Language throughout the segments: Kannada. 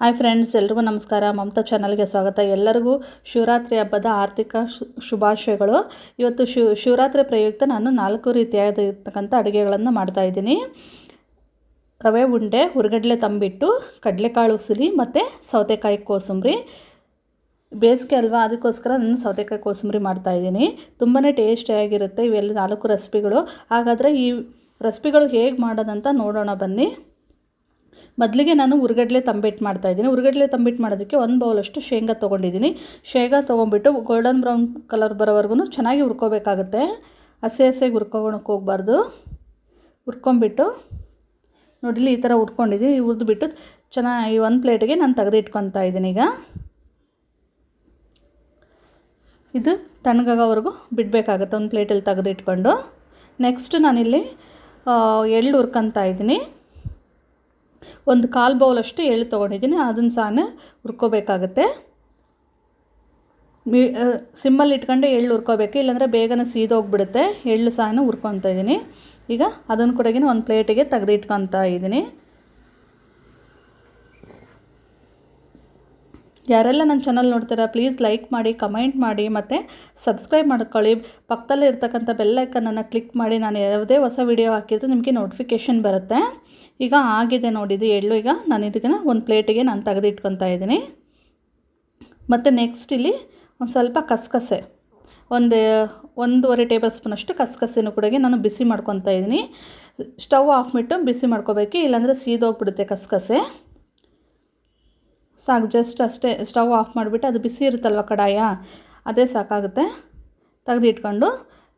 ಹಾಯ್ ಫ್ರೆಂಡ್ಸ್ ಎಲ್ರಿಗೂ ನಮಸ್ಕಾರ. ಮಮತಾ ಚಾನಲ್ಗೆ ಸ್ವಾಗತ. ಎಲ್ಲರಿಗೂ ಶಿವರಾತ್ರಿ ಹಬ್ಬದ ಆರ್ಥಿಕ ಶುಭಾಶಯಗಳು. ಇವತ್ತು ಶಿವ ಶಿವರಾತ್ರಿ ಪ್ರಯುಕ್ತ ನಾನು ನಾಲ್ಕು ರೀತಿಯಾಗಿರ್ತಕ್ಕಂಥ ಅಡುಗೆಗಳನ್ನು ಮಾಡ್ತಾ ಇದ್ದೀನಿ. ರವೆ, ಉಂಡೆ, ಹುರ್ಗಡ್ಲೆ ತಂಬಿಟ್ಟು, ಕಡಲೆಕಾಳು ಉಸಿರಿ ಮತ್ತು ಸೌತೆಕಾಯಿ ಕೋಸಂಬರಿ. ಬೇಸಿಗೆ ಅಲ್ವಾ, ಅದಕ್ಕೋಸ್ಕರ ನಾನು ಸೌತೆಕಾಯಿ ಕೋಸಂಬರಿ ಮಾಡ್ತಾಯಿದ್ದೀನಿ ತುಂಬಾ ಟೇಸ್ಟಿಯಾಗಿರುತ್ತೆ ಇವೆಲ್ಲ ನಾಲ್ಕು ರೆಸಿಪಿಗಳು ಹಾಗಾದರೆ ಈ ರೆಸಿಪಿಗಳು ಹೇಗೆ ಮಾಡೋದಂತ ನೋಡೋಣ ಬನ್ನಿ. ಮೊದಲಿಗೆ ನಾನು ಉರ್ಗಡ್ಲೆ ತಂಬಿಟ್ಟು ಮಾಡ್ತಾಯಿದ್ದೀನಿ ಉರ್ಗಡ್ಲೆ ತಂಬಿಟ್ಟು ಮಾಡೋದಕ್ಕೆ ಒಂದು ಬೌಲಷ್ಟು ಶೇಂಗಾ ತೊಗೊಂಡಿದ್ದೀನಿ. ಶೇಂಗಾ ತೊಗೊಂಬಿಟ್ಟು ಗೋಲ್ಡನ್ ಬ್ರೌನ್ ಕಲರ್ ಬರೋವರೆಗೂ ಚೆನ್ನಾಗಿ ಹುರ್ಕೋಬೇಕಾಗುತ್ತೆ. ಹಸೆ ಹಸೆಗೆ ಹುರ್ಕೊಳಕ್ಕೆ ಹೋಗ್ಬಾರ್ದು. ಹುರ್ಕೊಂಬಿಟ್ಟು ನೋಡಿಲಿ ಈ ಥರ ಹುರ್ಕೊಂಡಿದ್ದೀನಿ. ಹುರಿದ್ಬಿಟ್ಟು ಚೆನ್ನಾಗಿ ಒಂದು ಪ್ಲೇಟಿಗೆ ನಾನು ತೆಗೆದಿಟ್ಕೊತಾ ಇದ್ದೀನಿ ಈಗ. ಇದು ತಣ್ಣಗಾಗೋವರೆಗೂ ಬಿಡಬೇಕಾಗುತ್ತೆ ಒಂದು ಪ್ಲೇಟಲ್ಲಿ ತೆಗೆದಿಟ್ಕೊಂಡು ನೆಕ್ಸ್ಟ್ ನಾನಿಲ್ಲಿ ಎಳ್ಳು ಹುರ್ಕೊತಾ ಇದ್ದೀನಿ. ಒಂದು ಕಾಲು ಬೌಲಷ್ಟು ಎಳ್ಳು ತೊಗೊಂಡಿದ್ದೀನಿ, ಅದನ್ನು ಸಹ ಹುರ್ಕೋಬೇಕಾಗತ್ತೆ. ಮೀ ಸಿಮ್ಮಲ್ಲಿ ಇಟ್ಕೊಂಡು ಎಳ್ಳು ಹುರ್ಕೋಬೇಕು, ಇಲ್ಲಾಂದರೆ ಬೇಗನೆ ಸೀದೋಗ್ಬಿಡುತ್ತೆ, ಎಳ್ಳು ಸಹ ಹುರ್ಕೊತಾ ಇದ್ದೀನಿ ಈಗ ಅದನ್ನು ಕೂಡ ಒಂದು ಪ್ಲೇಟಿಗೆ ತೆಗೆದಿಟ್ಕೊತಾ ಇದ್ದೀನಿ ಯಾರೆಲ್ಲ ನನ್ನ ಚಾನಲ್ ನೋಡ್ತೀರಾ ಪ್ಲೀಸ್ ಲೈಕ್ ಮಾಡಿ ಕಮೆಂಟ್ ಮಾಡಿ, ಮತ್ತು ಸಬ್ಸ್ಕ್ರೈಬ್ ಮಾಡ್ಕೊಳ್ಳಿ. ಪಕ್ಕದಲ್ಲೇ ಇರ್ತಕ್ಕಂಥ ಬೆಲ್ಲೈಕನನ್ನು ಕ್ಲಿಕ್ ಮಾಡಿ, ನಾನು ಯಾವುದೇ ಹೊಸ ವಿಡಿಯೋ ಹಾಕಿದರೂ ನಿಮಗೆ ನೋಟಿಫಿಕೇಷನ್ ಬರುತ್ತೆ. ಈಗ ಆಗಿದೆ ನೋಡಿದ್ದು ಎಳ್ಳು. ಈಗ ನಾನು ಇದಕ್ಕೆ ಒಂದು ಪ್ಲೇಟಿಗೆ ನಾನು ತೆಗೆದಿಟ್ಕೊತಾ ಇದ್ದೀನಿ. ಮತ್ತು ನೆಕ್ಸ್ಟ್ ಇಲ್ಲಿ ಒಂದು ಸ್ವಲ್ಪ ಕಸಕಸೆ. ಒಂದು, ಒಂದೂವರೆ ಟೇಬಲ್ ಸ್ಪೂನಷ್ಟು ಕಸಕಸೆನೂ ಕೂಡ ನಾನು ಬಿಸಿ ಮಾಡ್ಕೊತಾ ಇದ್ದೀನಿ. ಸ್ಟವ್ ಆಫ್ ಬಿಟ್ಟು ಬಿಸಿ ಮಾಡ್ಕೋಬೇಕು, ಇಲ್ಲಾಂದರೆ ಸೀದೋಗ್ಬಿಡುತ್ತೆ ಕಸಕಸೆ. ಸಾಕು ಜಸ್ಟ್ ಅಷ್ಟೇ ಸ್ಟವ್ ಆಫ್ ಮಾಡಿಬಿಟ್ಟು ಅದು ಬಿಸಿ ಇರುತ್ತಲ್ವ ಕಡಾಯ? ಅದೇ ಸಾಕಾಗುತ್ತೆ. ತೆಗೆದಿಟ್ಕೊಂಡು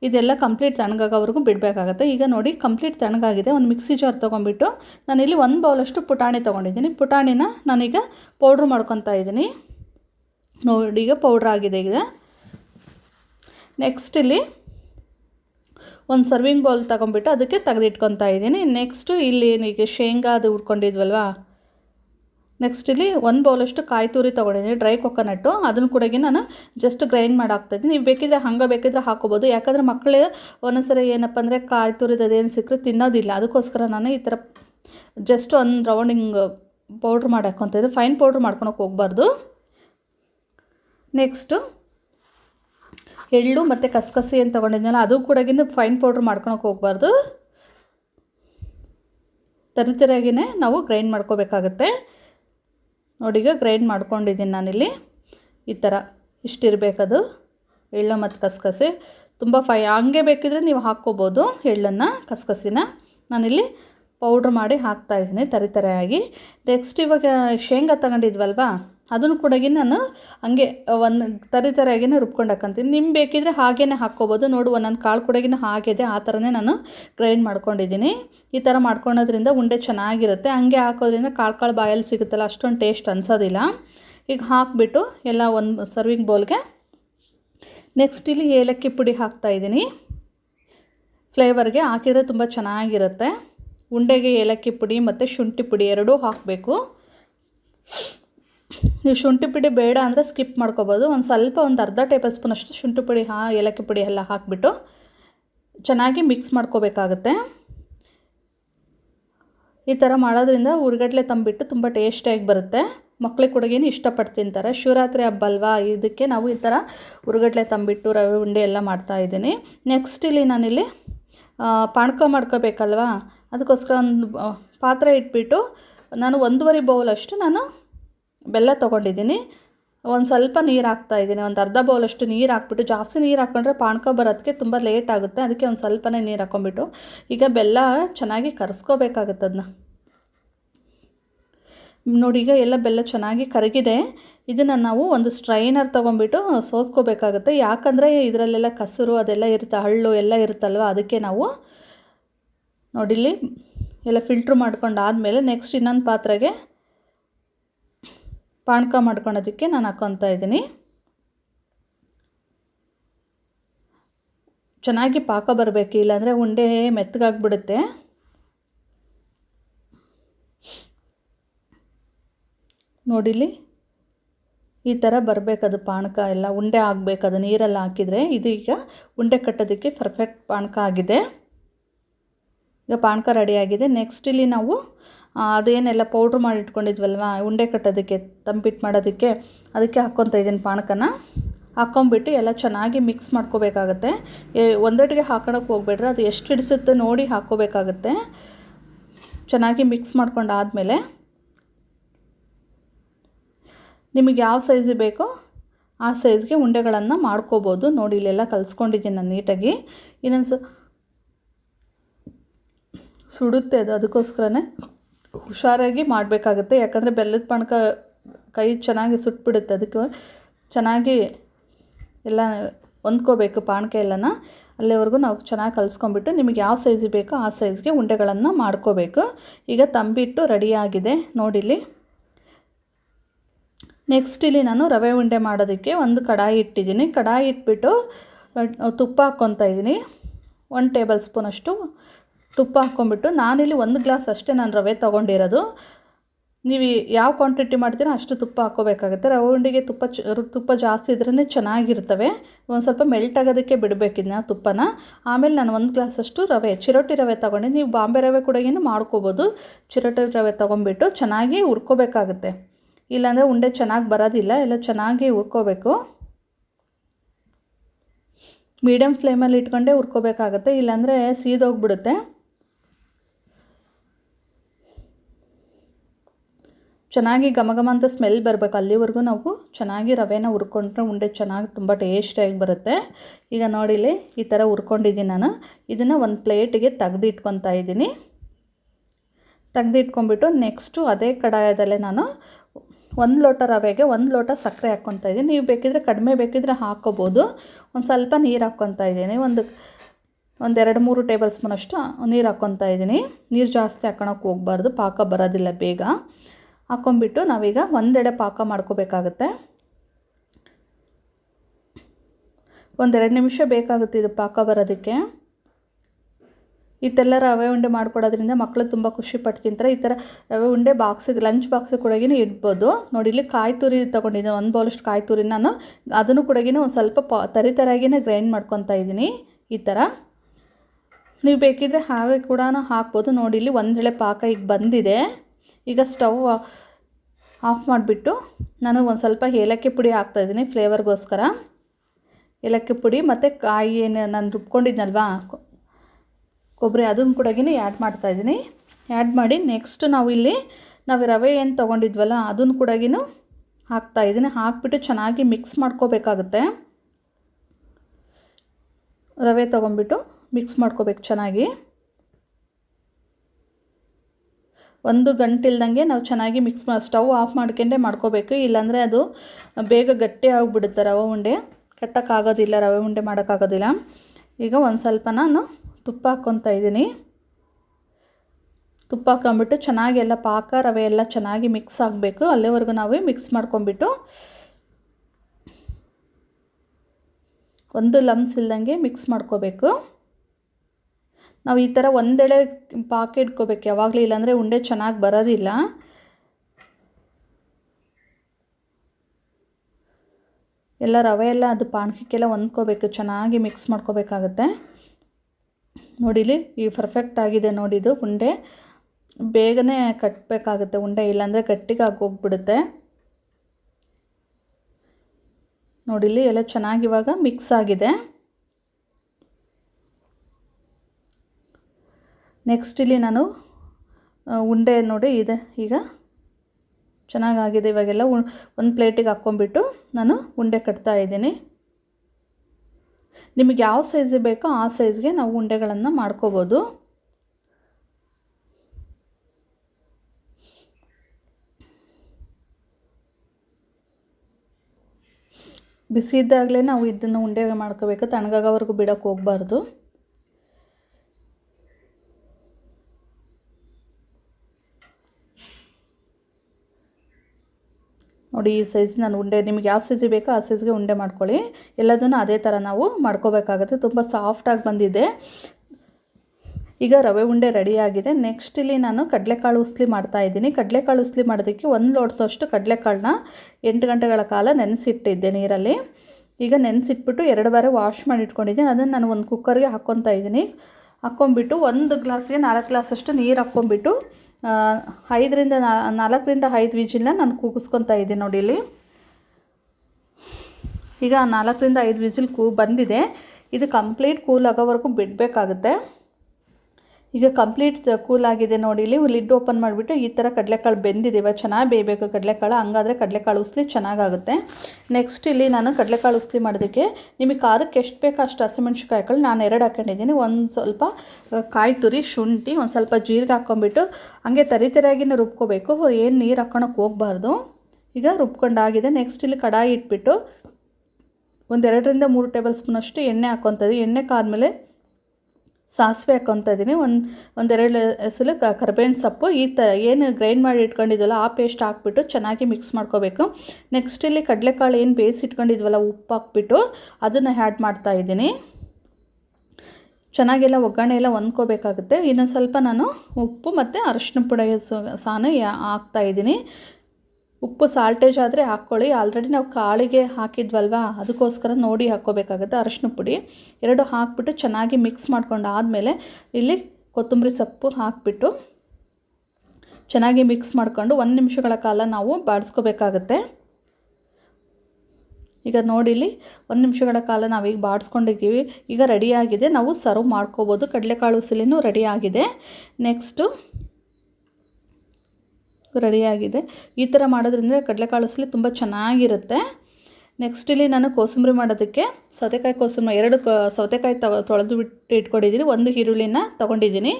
ಇದೆಲ್ಲ ಕಂಪ್ಲೀಟ್ ತಣ್ಣಗಾಗೋವರೆಗೂ ಬಿಡಬೇಕಾಗತ್ತೆ. ಈಗ ನೋಡಿ ಕಂಪ್ಲೀಟ್ ತಣ್ಣಗಾಗಿದೆ. ಒಂದು ಮಿಕ್ಸಿ ಜಾರ್ ತೊಗೊಂಬಿಟ್ಟು ನಾನಿಲ್ಲಿ ಒಂದು ಬೌಲಷ್ಟು ಪುಟಾಣಿ ತೊಗೊಂಡಿದ್ದೀನಿ. ಪುಟಾಣಿನ ನಾನೀಗ ಪೌಡ್ರ್ ಮಾಡ್ಕೊತಾ ಇದ್ದೀನಿ. ನೋಡಿ, ಈಗ ಪೌಡ್ರ್ ಆಗಿದೆ ಈಗ. ನೆಕ್ಸ್ಟ್ ಇಲ್ಲಿ ಒಂದು ಸರ್ವಿಂಗ್ ಬೌಲ್ ತೊಗೊಂಬಿಟ್ಟು ಅದಕ್ಕೆ ತೆಗೆದಿಟ್ಕೊತಾ ಇದ್ದೀನಿ. ನೆಕ್ಸ್ಟು ಇಲ್ಲಿ ಏನೀಗ ಶೇಂಗಾ ಅದು ಹುಡ್ಕೊಂಡಿದ್ವಲ್ವ ನೆಕ್ಸ್ಟ್ ಇಲ್ಲಿ ಒಂದು ಬೌಲಷ್ಟು ಕಾಯಿ ತುರಿ ತೊಗೊಂಡಿದ್ದೀನಿ ಡ್ರೈ ಕೊಕೊನಟ್ಟು ಅದನ್ನು ಕೂಡ ನಾನು ಜಸ್ಟ್ ಗ್ರೈಂಡ್ ಮಾಡಿ ಹಾಕ್ತಾಯಿದ್ದೀನಿ ನೀವು ಬೇಕಿದ್ರೆ ಹಂಗೆ ಬೇಕಿದ್ರೆ ಹಾಕೋಬೋದು. ಯಾಕಂದರೆ ಮಕ್ಕಳು ಒಂದೊಂದ್ಸರಿ ಏನಪ್ಪ ಅಂದರೆ ಕಾಯಿ ತುರಿದು ಅದೇನು ಸಿಕ್ಕರೆ ತಿನ್ನೋದಿಲ್ಲ. ಅದಕ್ಕೋಸ್ಕರ ನಾನು ಈ ಥರ ಜಸ್ಟ್ ಒಂದು ರೌಂಡಿಂಗ್ ಪೌಡ್ರ್ ಮಾಡಿ ಹಾಕ್ಕೊತಿದ್ದೆ ಫೈನ್ ಪೌಡ್ರ್ ಮಾಡ್ಕೊಳಕ್ಕೆ ಹೋಗ್ಬಾರ್ದು. ನೆಕ್ಸ್ಟು ಎಳ್ಳು ಮತ್ತು ಕಸಕಸಿ ಏನು ತೊಗೊಂಡಿದ್ನಲ್ಲ, ಅದು ಕೂಡ ಫೈನ್ ಪೌಡ್ರ್ ಮಾಡ್ಕೊಳಕ್ಕೆ ಹೋಗ್ಬಾರ್ದು. ತರಿತರಾಗಿಯೇ ನಾವು ಗ್ರೈಂಡ್ ಮಾಡ್ಕೋಬೇಕಾಗತ್ತೆ. ನೋಡಿ ಈಗ ಗ್ರೈಂಡ್ ಮಾಡ್ಕೊಂಡಿದ್ದೀನಿ ನಾನಿಲ್ಲಿ. ಈ ಥರ ಇಷ್ಟಿರಬೇಕದು. ಎಳ್ಳು ಮತ್ತು ಕಸಕಸಿ. ತುಂಬ ಫೈ, ಹಂಗೆ ಬೇಕಿದ್ರೆ ನೀವು ಹಾಕ್ಕೋಬೋದು ಎಳ್ಳನ್ನು, ಕಸಕಸಿನ. ನಾನಿಲ್ಲಿ ಪೌಡ್ರ್ ಮಾಡಿ ಹಾಕ್ತಾಯಿದ್ದೀನಿ ತರಿತರೆಯಾಗಿ. ನೆಕ್ಸ್ಟ್ ಇವಾಗ ಶೇಂಗಾ ತಗೊಂಡಿದ್ವಲ್ವಾ? ಅದನ್ನು ಕೂಡ ನಾನು ಹಂಗೆ ಒಂದು ತರಿತರೆಯಾಗಿನೇ ರುಬ್ಕೊಂಡು ಹಾಕ್ಕೊಂತೀನಿ ನಿಮ್ಮ ಬೇಕಿದ್ರೆ ಹಾಗೇ ಹಾಕ್ಕೋಬೋದು. ನೋಡು ಒಂದೊಂದು ಕಾಳು ಕೂಡಗಿನ ಹಾಗಿದೆ. ಆ ಥರನೇ ನಾನು ಗ್ರೈಂಡ್ ಮಾಡ್ಕೊಂಡಿದ್ದೀನಿ. ಈ ಥರ ಮಾಡ್ಕೊಳೋದ್ರಿಂದ ಉಂಡೆ ಚೆನ್ನಾಗಿರುತ್ತೆ. ಹಂಗೆ ಹಾಕೋದ್ರಿಂದ ಕಾಳು ಕಾಳು ಬಾಯಲ್ಲಿ ಸಿಗುತ್ತಲ್ಲ, ಅಷ್ಟೊಂದು ಟೇಸ್ಟ್ ಅನ್ಸೋದಿಲ್ಲ. ಈಗ ಹಾಕಿಬಿಟ್ಟು ಎಲ್ಲ ಒಂದು ಸರ್ವಿಂಗ್ ಬೌಲ್ಗೆ ನೆಕ್ಸ್ಟ್ ಇಲ್ಲಿ ಏಲಕ್ಕಿ ಪುಡಿ ಹಾಕ್ತಾಯಿದ್ದೀನಿ ಫ್ಲೇವರ್ಗೆ ಹಾಕಿದರೆ ತುಂಬ ಚೆನ್ನಾಗಿರುತ್ತೆ. ಉಂಡೆಗೆ ಏಲಕ್ಕಿ ಪುಡಿ ಮತ್ತು ಶುಂಠಿ ಪುಡಿ ಎರಡೂ ಹಾಕಬೇಕು. ನೀವು ಶುಂಠಿ ಪುಡಿ ಬೇಡ ಅಂದರೆ ಸ್ಕಿಪ್ ಮಾಡ್ಕೋಬೋದು. ಒಂದು ಸ್ವಲ್ಪ ಒಂದು ಅರ್ಧ ಟೇಬಲ್ ಸ್ಪೂನ್ ಅಷ್ಟು ಶುಂಠಿ ಪುಡಿ, ಹಾ, ಏಲಕ್ಕಿ ಪುಡಿ ಎಲ್ಲ ಹಾಕಿಬಿಟ್ಟು ಚೆನ್ನಾಗಿ ಮಿಕ್ಸ್ ಮಾಡ್ಕೋಬೇಕಾಗತ್ತೆ. ಈ ಥರ ಮಾಡೋದ್ರಿಂದ ಉರ್ಗಡ್ಲೆ ತಂಬಿಟ್ಟು ತುಂಬ ಟೇಸ್ಟಿಯಾಗಿ ಬರುತ್ತೆ. ಮಕ್ಳಿಗೆ ಕೊಡುಗೆನೂ ಇಷ್ಟಪಟ್ಟು ತಿಂತಾರೆ. ಶಿವರಾತ್ರಿ ಹಬ್ಬ ಅಲ್ವಾ, ಇದಕ್ಕೆ ನಾವು ಈ ಥರ ಉರ್ಗಡ್ಲೆ ತಂಬಿಟ್ಟು ರವೆ ಉಂಡೆ ಎಲ್ಲ ಮಾಡ್ತಾಯಿದ್ದೀನಿ ನೆಕ್ಸ್ಟ್ ಇಲ್ಲಿ ನಾನಿಲ್ಲಿ ಪಾಣ್ಕ ಮಾಡ್ಕೋಬೇಕಲ್ವಾ? ಅದಕ್ಕೋಸ್ಕರ ಒಂದು ಪಾತ್ರೆ ಇಟ್ಬಿಟ್ಟು ನಾನು ಒಂದೂವರೆ ಬೌಲಷ್ಟು ನಾನು ಬೆಲ್ಲ ತೊಗೊಂಡಿದ್ದೀನಿ. ಒಂದು ಸ್ವಲ್ಪ ನೀರು ಹಾಕ್ತಾ ಇದ್ದೀನಿ. ಒಂದು ಅರ್ಧ ಬೌಲಷ್ಟು ನೀರು ಹಾಕ್ಬಿಟ್ಟು ಜಾಸ್ತಿ ನೀರು ಹಾಕ್ಕೊಂಡ್ರೆ ಪಾಣ್ಕ ಬರೋದಕ್ಕೆ ತುಂಬ ಲೇಟ್ ಆಗುತ್ತೆ. ಅದಕ್ಕೆ ಒಂದು ಸ್ವಲ್ಪನೇ ನೀರು ಹಾಕ್ಕೊಂಬಿಟ್ಟು ಈಗ ಬೆಲ್ಲ ಚೆನ್ನಾಗಿ ಕರೆಸ್ಕೋಬೇಕಾಗುತ್ತೆ ಅದನ್ನ ನೋಡಿ, ಈಗ ಎಲ್ಲ ಬೆಲ್ಲ ಚೆನ್ನಾಗಿ ಕರಗಿದೆ. ಇದನ್ನು ನಾವು ಒಂದು ಸ್ಟ್ರೈನರ್ ತೊಗೊಂಬಿಟ್ಟು ಸೋಸ್ಕೋಬೇಕಾಗುತ್ತೆ. ಯಾಕಂದರೆ ಇದರಲ್ಲೆಲ್ಲ ಕಸರು ಅದೆಲ್ಲ ಇರುತ್ತೆ, ಹಳ್ಳು ಎಲ್ಲ ಇರುತ್ತಲ್ವ, ಅದಕ್ಕೆ ನಾವು ನೋಡಿಲ್ಲಿ ಎಲ್ಲ ಫಿಲ್ಟ್ರ್ ಮಾಡ್ಕೊಂಡು ಆದಮೇಲೆ ನೆಕ್ಸ್ಟ್ ಇನ್ನೊಂದು ಪಾತ್ರೆಗೆ ಪಾಣ್ಕ ಮಾಡ್ಕೊಳೋದಕ್ಕೆ ನಾನು ಹಾಕ್ಕೊತಾ ಇದ್ದೀನಿ. ಚೆನ್ನಾಗಿ ಪಾಕ ಬರಬೇಕು, ಇಲ್ಲಾಂದರೆ ಉಂಡೆ ಮೆತ್ತಗಾಗ್ಬಿಡುತ್ತೆ. ನೋಡಿಲಿ ಈ ಥರ ಬರಬೇಕದು ಪಾನಕ ಎಲ್ಲ, ಉಂಡೆ ಆಗಬೇಕದು ನೀರೆಲ್ಲ ಹಾಕಿದರೆ ಇದು ಈಗ ಉಂಡೆ ಕಟ್ಟೋದಕ್ಕೆ ಪರ್ಫೆಕ್ಟ್ ಪಾನಕ ಆಗಿದೆ. ಈಗ ಪಾನಕ ರೆಡಿಯಾಗಿದೆ ನೆಕ್ಸ್ಟ್ ಇಲ್ಲಿ ನಾವು ಅದೇನೆಲ್ಲ ಪೌಡ್ರ್ ಮಾಡಿ ಇಟ್ಕೊಂಡಿದ್ವಲ್ವ, ಉಂಡೆ ಕಟ್ಟೋದಕ್ಕೆ, ತಂಪಿಟ್ಟು ಮಾಡೋದಕ್ಕೆ, ಅದಕ್ಕೆ ಹಾಕ್ಕೊತಾ ಇದ್ದೀನಿ ಪಾನಕನ. ಹಾಕ್ಕೊಂಬಿಟ್ಟು ಎಲ್ಲ ಚೆನ್ನಾಗಿ ಮಿಕ್ಸ್ ಮಾಡ್ಕೋಬೇಕಾಗತ್ತೆ. ಒಂದೊಟ್ಟಿಗೆ ಹಾಕೋಳಕ್ಕೆ ಹೋಗ್ಬೇಡ್ರಿ, ಅದು ಎಷ್ಟು ಹಿಡಿಸುತ್ತೆ ನೋಡಿ ಹಾಕ್ಕೋಬೇಕಾಗತ್ತೆ. ಚೆನ್ನಾಗಿ ಮಿಕ್ಸ್ ಮಾಡ್ಕೊಂಡಾದಮೇಲೆ ನಿಮಗೆ ಯಾವ ಸೈಜ್ ಬೇಕೋ ಆ ಸೈಜ್ಗೆ ಉಂಡೆಗಳನ್ನು ಮಾಡ್ಕೋಬೋದು. ನೋಡಿ, ಇಲ್ಲೆಲ್ಲ ಕಲಿಸ್ಕೊಂಡಿದ್ದೀನಿ ನಾನು ನೀಟಾಗಿ. ಇನ್ನೊಂದು ಸುಡುತ್ತೆ ಅದು, ಅದಕ್ಕೋಸ್ಕರನೇ. ಹುಷಾರಾಗಿ ಮಾಡಬೇಕಾಗುತ್ತೆ. ಯಾಕಂದರೆ ಬೆಲ್ಲದ ಪಾನಕ ಕೈ ಚೆನ್ನಾಗಿ ಸುಟ್ಬಿಡುತ್ತೆ. ಅದಕ್ಕೆ ಚೆನ್ನಾಗಿ ಎಲ್ಲ ಹೊಂದ್ಕೋಬೇಕು ಪಾನಕ ಎಲ್ಲನ. ಅಲ್ಲಿವರೆಗೂ ನಾವು ಚೆನ್ನಾಗಿ ಕಲಿಸ್ಕೊಂಬಿಟ್ಟು ನಿಮಗೆ ಯಾವ ಸೈಜ್ ಬೇಕೋ ಆ ಸೈಜ್ಗೆ ಉಂಡೆಗಳನ್ನು ಮಾಡ್ಕೋಬೇಕು. ಈಗ ತಂಬಿಟ್ಟು ರೆಡಿಯಾಗಿದೆ ನೋಡಿಲಿ ನೆಕ್ಸ್ಟ್ ಇಲ್ಲಿ ನಾನು ರವೆ ಉಂಡೆ ಮಾಡೋದಕ್ಕೆ ಒಂದು ಕಡಾಯಿ ಇಟ್ಟಿದ್ದೀನಿ. ಕಡಾಯಿ ಇಟ್ಬಿಟ್ಟು ತುಪ್ಪ ಹಾಕ್ಕೊತಾ ಇದ್ದೀನಿ. ಒನ್ ಟೇಬಲ್ ಸ್ಪೂನಷ್ಟು ತುಪ್ಪ ಹಾಕ್ಕೊಂಬಿಟ್ಟು ನಾನಿಲ್ಲಿ ಒಂದು ಗ್ಲಾಸ್ ಅಷ್ಟೇ ನಾನು ರವೆ ತೊಗೊಂಡಿರೋದು. ನೀವು ಯಾವ ಕ್ವಾಂಟಿಟಿ ಮಾಡ್ತೀರೋ ಅಷ್ಟು ತುಪ್ಪ ಹಾಕ್ಕೋಬೇಕಾಗುತ್ತೆ. ರವೆ ಉಂಡೆಗೆ ತುಪ್ಪ ಚ ತುಪ್ಪ ಜಾಸ್ತಿ ಇದ್ರೇ ಚೆನ್ನಾಗಿರ್ತವೆ. ಒಂದು ಸ್ವಲ್ಪ ಮೆಲ್ಟ್ ಆಗೋದಕ್ಕೆ ಬಿಡಬೇಕಿದ್ನ ತುಪ್ಪನ. ಆಮೇಲೆ ನಾನು ಒಂದು ಗ್ಲಾಸಷ್ಟು ರವೆ, ಚಿರೋಟಿ ರವೆ ತೊಗೊಂಡು. ನೀವು ಬಾಂಬೆ ರವೆ ಕೂಡ ಏನು ಮಾಡ್ಕೋಬೋದು. ಚಿರೋಟಿ ರವೆ ತೊಗೊಂಬಿಟ್ಟು ಚೆನ್ನಾಗಿ ಹುರ್ಕೋಬೇಕಾಗುತ್ತೆ. ಇಲ್ಲಾಂದರೆ ಉಂಡೆ ಚೆನ್ನಾಗಿ ಬರೋದಿಲ್ಲ, ಎಲ್ಲ ಚೆನ್ನಾಗಿ ಹುರ್ಕೋಬೇಕು. ಮೀಡಿಯಮ್ ಫ್ಲೇಮಲ್ಲಿ ಇಟ್ಕೊಂಡೇ ಹುರ್ಕೋಬೇಕಾಗತ್ತೆ. ಇಲ್ಲಾಂದರೆ ಸೀದೋಗ್ಬಿಡುತ್ತೆ. ಚೆನ್ನಾಗಿ ಘಮಘಮ ಘಮ ಅಂತ ಸ್ಮೆಲ್ ಬರಬೇಕು. ಅಲ್ಲಿವರೆಗೂ ನಾವು ಚೆನ್ನಾಗಿ ರವೆನ ಹುರ್ಕೊಂಡ್ರೆ ಉಂಡೆ ಚೆನ್ನಾಗಿ ತುಂಬ ಟೇಸ್ಟಿಯಾಗಿ ಬರುತ್ತೆ. ಈಗ ನೋಡಿಲಿ ಈ ಥರ ಹುರ್ಕೊಂಡಿದ್ದೀನಿ ನಾನು. ಇದನ್ನು ಒಂದು ಪ್ಲೇಟಿಗೆ ತೆಗ್ದು ಇಟ್ಕೊತಾ ಇದ್ದೀನಿ. ತೆಗ್ದು ಇಟ್ಕೊಂಡ್ಬಿಟ್ಟು ನೆಕ್ಸ್ಟು ಅದೇ ಕಡಾಯದಲ್ಲೇ ನಾನು ಒಂದು ಲೋಟ ರವೆಗೆ ಒಂದು ಲೋಟ ಸಕ್ಕರೆ ಹಾಕ್ಕೊತಾ ಇದ್ದೀನಿ. ನೀವು ಬೇಕಿದ್ರೆ ಕಡಿಮೆ ಬೇಕಿದ್ರೆ ಹಾಕ್ಕೋಬೋದು ಒಂದು ಸ್ವಲ್ಪ ನೀರು ಹಾಕ್ಕೊತಾ ಇದ್ದೀನಿ. ಒಂದು ಒಂದೆರಡು ಮೂರು ಟೇಬಲ್ ಸ್ಪೂನಷ್ಟು ನೀರು ಹಾಕ್ಕೊತಾ ಇದ್ದೀನಿ. ನೀರು ಜಾಸ್ತಿ ಹಾಕೋಣಕ್ಕೆ ಹೋಗ್ಬಾರ್ದು. ಪಾಕ ಬರೋದಿಲ್ಲ ಬೇಗ. ಹಾಕ್ಕೊಂಬಿಟ್ಟು ನಾವೀಗ ಒಂದೆಡೆ ಪಾಕ ಮಾಡ್ಕೋಬೇಕಾಗತ್ತೆ. ಒಂದೆರಡು ನಿಮಿಷ ಬೇಕಾಗುತ್ತೆ ಇದು ಪಾಕ ಬರೋದಕ್ಕೆ. ಇಷ್ಟೆಲ್ಲ ರವೆ ಉಂಡೆ ಮಾಡ್ಕೊಡೋದ್ರಿಂದ ಮಕ್ಕಳು ತುಂಬ ಖುಷಿ ಪಟ್ಟು ತಿಂತಾರೆ. ಈ ಥರ ರವೆ ಉಂಡೆ ಬಾಕ್ಸಿಗೆ ಲಂಚ್ ಬಾಕ್ಸಿಗೆ ಕೂಡಗಿನ ಇಡ್ಬೋದು. ನೋಡಿ, ಇಲ್ಲಿ ಕಾಯಿ ತುರಿ ತೊಗೊಂಡಿದ್ದೀನಿ ಒಂದು ಬೌಲಷ್ಟು ಕಾಯಿ ತುರಿ ನಾನು. ಅದನ್ನು ಕೂಡಗಿನ ಒಂದು ಸ್ವಲ್ಪ ಪ, ತರಿ ತರಾಗಿನೇ ಗ್ರೈಂಡ್ ಮಾಡ್ಕೊತಾ ಇದ್ದೀನಿ ಈ ಥರ. ನೀವು ಬೇಕಿದ್ರೆ ಹಾಗೆ ಕೂಡ ಹಾಕ್ಬೋದು. ನೋಡಿ, ಇಲ್ಲಿ ಒಂದೆಳೆ ಪಾಕ ಈಗ ಬಂದಿದೆ. ಈಗ ಸ್ಟವ್ ಆಫ್ ಮಾಡಿಬಿಟ್ಟು ನಾನು ಒಂದು ಸ್ವಲ್ಪ ಏಲಕ್ಕಿ ಪುಡಿ ಹಾಕ್ತಾಯಿದ್ದೀನಿ ಫ್ಲೇವರ್ಗೋಸ್ಕರ. ಏಲಕ್ಕಿ ಪುಡಿ ಮತ್ತು ಕಾಯಿ ಏನು ನಾನು ರುಬ್ಕೊಂಡಿದ್ನಲ್ವಾ? ಕೊಬ್ಬರಿ ಅದನ್ನು ಕೂಡ ಆ್ಯಡ್ ಮಾಡ್ತಾಯಿದ್ದೀನಿ ಆ್ಯಡ್ ಮಾಡಿ ನೆಕ್ಸ್ಟ್ ನಾವು ಇಲ್ಲಿ ನಾವು ರವೆ ಏನು ತೊಗೊಂಡಿದ್ವಲ್ಲ ಅದನ್ನ ಕೂಡ ಹಾಕ್ತಾಯಿದ್ದೀನಿ ಹಾಕ್ಬಿಟ್ಟು ಚೆನ್ನಾಗಿ ಮಿಕ್ಸ್ ಮಾಡ್ಕೋಬೇಕಾಗುತ್ತೆ. ರವೆ ತೊಗೊಂಬಿಟ್ಟು ಮಿಕ್ಸ್ ಮಾಡ್ಕೋಬೇಕು ಚೆನ್ನಾಗಿ. ಒಂದು ಗಂಟಿಲ್ದಂಗೆ ನಾವು ಚೆನ್ನಾಗಿ ಮಿಕ್ಸ್ ಮಾ ಸ್ಟವ್ ಆಫ್ ಮಾಡ್ಕೊಂಡೇ ಮಾಡ್ಕೋಬೇಕು. ಇಲ್ಲಾಂದರೆ ಅದು ಬೇಗ ಗಟ್ಟಿ ಆಗಿಬಿಡುತ್ತೆ ರವೆ ಉಂಡೆ. ಕಟ್ಟೋಕ್ಕಾಗೋದಿಲ್ಲ, ರವೆ ಉಂಡೆ ಮಾಡೋಕ್ಕಾಗೋದಿಲ್ಲ. ಈಗ ಒಂದು ಸ್ವಲ್ಪ ನಾನು ತುಪ್ಪ ಹಾಕ್ಕೊತಾ ಇದ್ದೀನಿ. ತುಪ್ಪ ಹಾಕ್ಕೊಂಬಿಟ್ಟು ಚೆನ್ನಾಗಿ ಎಲ್ಲ ಪಾಕ, ರವೆ ಎಲ್ಲ ಚೆನ್ನಾಗಿ ಮಿಕ್ಸ್ ಆಗಬೇಕು. ಅಲ್ಲಿವರೆಗೂ ನಾವೇ ಮಿಕ್ಸ್ ಮಾಡ್ಕೊಂಬಿಟ್ಟು ಒಂದು ಲಮ್ಸ್ ಇಲ್ದಂಗೆ ಮಿಕ್ಸ್ ಮಾಡ್ಕೋಬೇಕು. ನಾವು ಈ ಥರ ಒಂದೆಡೆ ಪಾಕ ಇಟ್ಕೋಬೇಕು, ಯಾವಾಗಲೂ ಇಲ್ಲಾಂದರೆ ಉಂಡೆ ಚೆನ್ನಾಗಿ ಬರೋದಿಲ್ಲ. ಎಲ್ಲ ರವೆ ಎಲ್ಲ ಅದು ಪಾಣಕ್ಕೆಲ್ಲ ಹೊಂದ್ಕೋಬೇಕು, ಚೆನ್ನಾಗಿ ಮಿಕ್ಸ್ ಮಾಡ್ಕೋಬೇಕಾಗತ್ತೆ. ನೋಡಿಲಿ ಈ ಪರ್ಫೆಕ್ಟ್ ಆಗಿದೆ ನೋಡಿದು ಉಂಡೆ. ಬೇಗನೆ ಕಟ್ಟಬೇಕಾಗುತ್ತೆ ಉಂಡೆ, ಇಲ್ಲಾಂದರೆ ಗಟ್ಟಿಗೆ ಹೋಗ್ಬಿಡುತ್ತೆ ನೋಡಿಲಿ ಎಲ್ಲ ಚೆನ್ನಾಗಿ ಇವಾಗ ಮಿಕ್ಸ್ ಆಗಿದೆ. ನೆಕ್ಸ್ಟ್ ಇಲ್ಲಿ ನಾನು ಉಂಡೆ ನೋಡಿ ಇದೆ. ಈಗ ಚೆನ್ನಾಗಾಗಿದೆ ಇವಾಗೆಲ್ಲ. ಒಂದು ಪ್ಲೇಟಿಗೆ ಹಾಕ್ಕೊಂಬಿಟ್ಟು ನಾನು ಉಂಡೆ ಕಟ್ತಾ ಇದ್ದೀನಿ. ನಿಮಗೆ ಯಾವ ಸೈಜ್ ಬೇಕೋ ಆ ಸೈಜ್ಗೆ ನಾವು ಉಂಡೆಗಳನ್ನು ಮಾಡ್ಕೋಬೋದು. ಬಿಸಿ ಇದ್ದಾಗಲೇ ನಾವು ಇದನ್ನು ಉಂಡೆ ಮಾಡ್ಕೋಬೇಕು. ತಣ್ಣಗಾಗೋವರೆಗೂ ಬಿಡೋಕ್ಕೆ ಹೋಗ್ಬಾರ್ದು. ನೋಡಿ ಈ ಸೈಜ್ ನಾನು ಉಂಡೆ, ನಿಮಗೆ ಯಾವ ಸೈಜ್ ಬೇಕೋ ಆ ಸೈಜ್ಗೆ ಉಂಡೆ ಮಾಡ್ಕೊಳ್ಳಿ. ಎಲ್ಲದನ್ನು ಅದೇ ಥರ ನಾವು ಮಾಡ್ಕೋಬೇಕಾಗುತ್ತೆ. ತುಂಬ ಸಾಫ್ಟಾಗಿ ಬಂದಿದೆ. ಈಗ ರವೆ ಉಂಡೆ ರೆಡಿಯಾಗಿದೆ ನೆಕ್ಸ್ಟ್ ಇಲ್ಲಿ ನಾನು ಕಡಲೆಕಾಳು ಉಸ್ಲಿ ಮಾಡ್ತಾಯಿದ್ದೀನಿ ಕಡಲೆಕಾಳು ಉಸ್ಲಿ ಮಾಡೋದಕ್ಕೆ ಒಂದು ಲೋಟದಷ್ಟು ಕಡಲೆಕಾಳನ್ನ ಎಂಟು ಗಂಟೆಗಳ ಕಾಲ ನೆನೆಸಿಟ್ಟಿದ್ದೆ ನೀರಲ್ಲಿ. ಈಗ ನೆನೆಸಿಟ್ಬಿಟ್ಟು ಎರಡು ಬಾರಿ ವಾಶ್ ಮಾಡಿ ಇಟ್ಕೊಂಡಿದ್ದೀನಿ. ಅದನ್ನು ನಾನು ಒಂದು ಕುಕ್ಕರ್ಗೆ ಹಾಕ್ಕೊತಾ ಇದ್ದೀನಿ. ಹಾಕ್ಕೊಂಬಿಟ್ಟು ಒಂದು ಗ್ಲಾಸ್ಗೆ ನಾಲ್ಕು ಗ್ಲಾಸಷ್ಟು ನೀರು ಹಾಕ್ಕೊಂಬಿಟ್ಟು ಐದರಿಂದ ನಾಲ್ಕರಿಂದ ಐದು ವಿಜಿಲ್ನ ನಾನು ಕೂಗಿಸ್ಕೊತಾ ಇದ್ದೀನಿ ನೋಡಿ ಇಲ್ಲಿ. ಈಗ ನಾಲ್ಕರಿಂದ ಐದು ವಿಜಿಲ್ ಕೂ ಬಂದಿದೆ. ಇದು ಕಂಪ್ಲೀಟ್ ಕೂಲ್ ಆಗೋವರೆಗೂ ಬಿಡಬೇಕಾಗುತ್ತೆ. ಈಗ ಕಂಪ್ಲೀಟ್ ಕೂಲ್ ಆಗಿದೆ ನೋಡಿ, ಇಲ್ಲಿ ಲಿಡ್ ಓಪನ್ ಮಾಡಿಬಿಟ್ಟು ಈ ಥರ ಕಡಲೆಕಾಳು ಬೆಂದಿದ್ದೀವ ಚೆನ್ನಾಗಿ ಬೇಯಬೇಕು ಕಡಲೆಕಾಳು, ಹಂಗಾದರೆ ಕಡಲೆಕಾಳು ಉಸ್ಲಿ ಚೆನ್ನಾಗಾಗುತ್ತೆ. ನೆಕ್ಸ್ಟ್ ಇಲ್ಲಿ ನಾನು ಕಡಲೆಕಾಳು ಉಸ್ಲಿ ಮಾಡೋದಕ್ಕೆ ನಿಮಗೆ ಖಾರಕ್ಕೆ ಎಷ್ಟು ಬೇಕೋ ಅಷ್ಟು ಹಸಿಮೆಣ್ಸಿಕಾಯಿಗಳು ನಾನು ಎರಡು ಹಾಕೊಂಡಿದ್ದೀನಿ. ಒಂದು ಸ್ವಲ್ಪ ಕಾಯಿ ತುರಿ, ಶುಂಠಿ, ಒಂದು ಸ್ವಲ್ಪ ಜೀರಿಗೆ ಹಾಕ್ಕೊಂಬಿಟ್ಟು ಹಂಗೆ ತರಿ ತರಿಯಾಗಿನೇ ರುಬ್ಕೋಬೇಕು. ಏನು ನೀರು ಹಾಕ್ಕೊಳಕ್ಕೆ ಹೋಗಬಾರ್ದು. ಈಗ ರುಬ್ಕೊಂಡಾಗಿದೆ ನೆಕ್ಸ್ಟ್ ಇಲ್ಲಿ ಕಡಾಯಿ ಇಟ್ಬಿಟ್ಟು ಒಂದೆರಡರಿಂದ ಮೂರು ಟೇಬಲ್ ಸ್ಪೂನಷ್ಟು ಎಣ್ಣೆ ಹಾಕ್ಕೊತದ್ದು ಎಣ್ಣೆ ಕಾದ್ಮೇಲೆ ಸಾಸಿವೆ ಹಾಕ್ಕೊತಾ ಇದ್ದೀನಿ. ಒಂದು, ಒಂದೆರಡು ಹೆಸಲು ಕರ್ಬೇವಿನ ಸೊಪ್ಪು. ಈ ಥರ ಏನು ಗ್ರೈಂಡ್ ಮಾಡಿ ಇಟ್ಕೊಂಡಿದ್ವಲ್ಲ, ಆ ಪೇಸ್ಟ್ ಹಾಕ್ಬಿಟ್ಟು ಚೆನ್ನಾಗಿ ಮಿಕ್ಸ್ ಮಾಡ್ಕೋಬೇಕು. ನೆಕ್ಸ್ಟ್ ಇಲ್ಲಿ ಕಡಲೆಕಾಳು ಏನು ಬೇಯಿಸಿ ಇಟ್ಕೊಂಡಿದ್ವಲ್ಲ, ಉಪ್ಪು ಹಾಕ್ಬಿಟ್ಟು ಅದನ್ನು ಆ್ಯಡ್ ಮಾಡ್ತಾ ಇದ್ದೀನಿ. ಚೆನ್ನಾಗೆಲ್ಲ ಒಗ್ಗರಣೆ ಎಲ್ಲ ಹೊಂದ್ಕೋಬೇಕಾಗುತ್ತೆ. ಇನ್ನೊಂದು ಸ್ವಲ್ಪ ನಾನು ಉಪ್ಪು ಮತ್ತು ಅರಶಿನ ಪುಡಿ ಸಾನ ಹಾಕ್ತಾಯಿದ್ದೀನಿ ಉಪ್ಪು ಸಾಲ್ಟೇಜ್ ಆದರೆ ಹಾಕ್ಕೊಳ್ಳಿ. ಆಲ್ರೆಡಿ ನಾವು ಕಾಳಿಗೆ ಹಾಕಿದ್ವಲ್ವಾ? ಅದಕ್ಕೋಸ್ಕರ ನೋಡಿ ಹಾಕ್ಕೋಬೇಕಾಗುತ್ತೆ ಅರಶಿನ ಪುಡಿ. ಎರಡು ಹಾಕ್ಬಿಟ್ಟು ಚೆನ್ನಾಗಿ ಮಿಕ್ಸ್ ಮಾಡ್ಕೊಂಡು ಆದಮೇಲೆ ಇಲ್ಲಿ ಕೊತ್ತಂಬರಿ ಸೊಪ್ಪು ಹಾಕಿಬಿಟ್ಟು ಚೆನ್ನಾಗಿ ಮಿಕ್ಸ್ ಮಾಡಿಕೊಂಡು ಒಂದು ನಿಮಿಷಗಳ ಕಾಲ ನಾವು ಬಾಡಿಸ್ಕೋಬೇಕಾಗತ್ತೆ. ಈಗ ನೋಡಿಲಿ ಒಂದು ನಿಮಿಷಗಳ ಕಾಲ ನಾವೀಗ ಬಾಡಿಸ್ಕೊಂಡಿದ್ದೀವಿ. ಈಗ ರೆಡಿಯಾಗಿದೆ ನಾವು ಸರ್ವ್ ಮಾಡ್ಕೋಬೋದು. ಕಡಲೆಕಾಳು ಉಸಿಲಿನೂ ರೆಡಿಯಾಗಿದೆ ನೆಕ್ಸ್ಟು ರೆಡಿಯಾಗಿದೆ. ಈ ಥರ ಮಾಡೋದ್ರಿಂದ ಕಡಲೆಕಾಳು ಉಸಲಿ ತುಂಬ ಚೆನ್ನಾಗಿರುತ್ತೆ. ನೆಕ್ಸ್ಟ್ ಇಲ್ಲಿ ನಾನು ಕೋಸಂಬರಿ ಮಾಡೋದಕ್ಕೆ ಸೌತೆಕಾಯಿ ಕೋಸಂಬರಿ, ಎರಡು ಕ, ಸೌತೆಕಾಯಿ ತಗೊ ತೊಳೆದು ಬಿಟ್ಟು ಇಟ್ಕೊಂಡಿದ್ದೀನಿ ಒಂದು ಈರುಳ್ಳಿನ ತೊಗೊಂಡಿದ್ದೀನಿ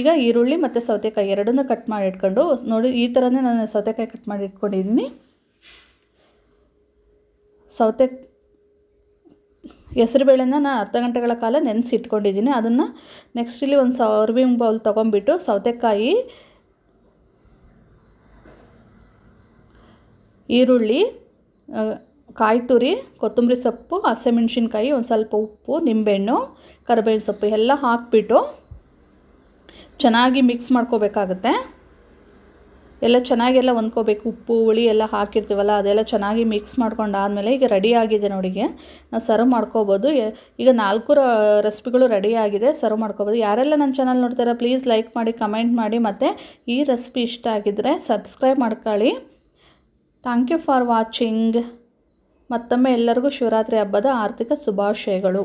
ಈಗ ಈರುಳ್ಳಿ ಮತ್ತು ಸೌತೆಕಾಯಿ ಎರಡನ್ನೂ ಕಟ್ ಮಾಡಿ ಇಟ್ಕೊಂಡು, ನೋಡಿ ಈ ಥರನೇ ನಾನು ಸೌತೆಕಾಯಿ ಕಟ್ ಮಾಡಿ ಇಟ್ಕೊಂಡಿದ್ದೀನಿ ಸೌತೆ, ಹೆಸರುಬೇಳೆನ ನಾನು ಅರ್ಧ ಗಂಟೆಗಳ ಕಾಲ ನೆನೆಸಿ ಇಟ್ಕೊಂಡಿದ್ದೀನಿ ಅದನ್ನು ನೆಕ್ಸ್ಟ್ ಇಲ್ಲಿ ಒಂದು ಸರ್ವಿಂಗ್ ಬೌಲ್ ತೊಗೊಂಬಿಟ್ಟು ಸೌತೆಕಾಯಿ ಈರುಳ್ಳಿ ಕಾಯಿ ತುರಿ ಕೊತ್ತಂಬರಿ ಸೊಪ್ಪು, ಹಸಿಮೆಣ್ಸಿನ್ಕಾಯಿ, ಒಂದು ಸ್ವಲ್ಪ ಉಪ್ಪು, ನಿಂಬೆಹಣ್ಣು, ಕರಿಬೇವಿನ ಸೊಪ್ಪು ಎಲ್ಲ ಹಾಕಿಬಿಟ್ಟು ಚೆನ್ನಾಗಿ ಮಿಕ್ಸ್ ಮಾಡ್ಕೋಬೇಕಾಗತ್ತೆ. ಎಲ್ಲ ಚೆನ್ನಾಗೆಲ್ಲ ಹೊಂದ್ಕೋಬೇಕು. ಉಪ್ಪು, ಹುಳಿ ಎಲ್ಲ ಹಾಕಿರ್ತೀವಲ್ಲ, ಅದೆಲ್ಲ ಚೆನ್ನಾಗಿ ಮಿಕ್ಸ್ ಮಾಡ್ಕೊಂಡು ಆದಮೇಲೆ ಈಗ ರೆಡಿ ಆಗಿದೆ ನೋಡಿಗೆ ನಾವು ಸರ್ವ್ ಮಾಡ್ಕೋಬೋದು. ಈಗ ನಾಲ್ಕು ರೆಸಿಪಿಗಳು ರೆಡಿ ಆಗಿದೆ. ಸರ್ವ್ ಮಾಡ್ಕೋಬೋದು. ಯಾರೆಲ್ಲ ನನ್ನ ಚಾನಲ್ ನೋಡ್ತಾರೆ ಪ್ಲೀಸ್ ಲೈಕ್ ಮಾಡಿ ಕಮೆಂಟ್ ಮಾಡಿ. ಮತ್ತು ಈ ರೆಸಿಪಿ ಇಷ್ಟ ಆಗಿದ್ದರೆ ಸಬ್ಸ್ಕ್ರೈಬ್ ಮಾಡ್ಕೊಳ್ಳಿ. ಥ್ಯಾಂಕ್ ಯು ಫಾರ್ ವಾಚಿಂಗ್ ಮತ್ತೊಮ್ಮೆ ಎಲ್ಲರಿಗೂ ಶಿವರಾತ್ರಿ ಹಬ್ಬದ ಆರ್ಥಿಕ ಶುಭಾಶಯಗಳು.